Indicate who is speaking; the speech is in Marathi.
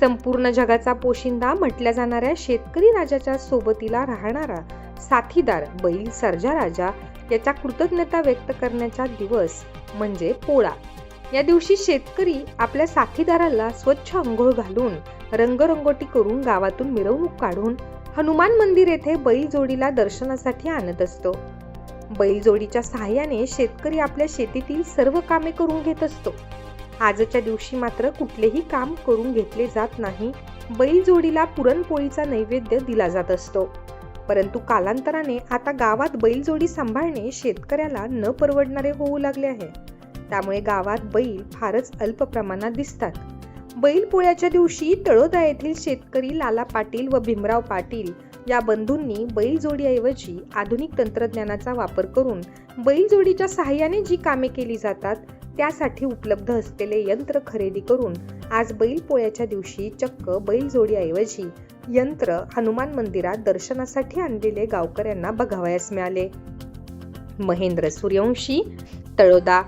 Speaker 1: संपूर्ण जगाचा पोशिंदा म्हटल्या जाणाऱ्या शेतकरी राजाच्या सोबतीला राहणारा साथीदार बैल सर्जा राजा याचा कृतज्ञता व्यक्त करण्याचा दिवस म्हणजे पोळा. या दिवशी शेतकरी आपल्या साथीदाराला स्वच्छ अंघोळ घालून रंगरंगोटी करून गावातून मिरवणूक काढून हनुमान मंदिर येथे बैल जोडीला दर्शनासाठी आणत असतो. बैल जोडीच्या सहाय्याने शेतकरी आपल्या शेतीतील सर्व कामे करून घेत असतो. आजच्या दिवशी मात्र कुठलेही काम करून घेतले जात नाही. बैलजोडीला पुरणपोळीचा नैवेद्य दिला जात असतो. परंतु कालांतराने आता गावात बैलजोडी सांभाळणे शेतकऱ्याला न परवडणारे होऊ लागले आहे. त्यामुळे गावात बैल फारच अल्प प्रमाणात दिसतात. बैलपोळ्याच्या दिवशी तळोदा येथील शेतकरी लाला पाटील व भीमराव पाटील या बंधूंनी बैलजोडीऐवजी आधुनिक तंत्रज्ञानाचा वापर करून बैलजोडीच्या सहाय्याने जी कामे केली जातात त्यासाठी उपलब्ध असलेले यंत्र खरेदी करून आज बैल पोळ्याच्या दिवशी चक्क बैलजोडीऐवजी यंत्र हनुमान मंदिरात दर्शनासाठी आणलेले गावकऱ्यांना बघावयास मिळाले. महेंद्र सूर्यवंशी तळोदा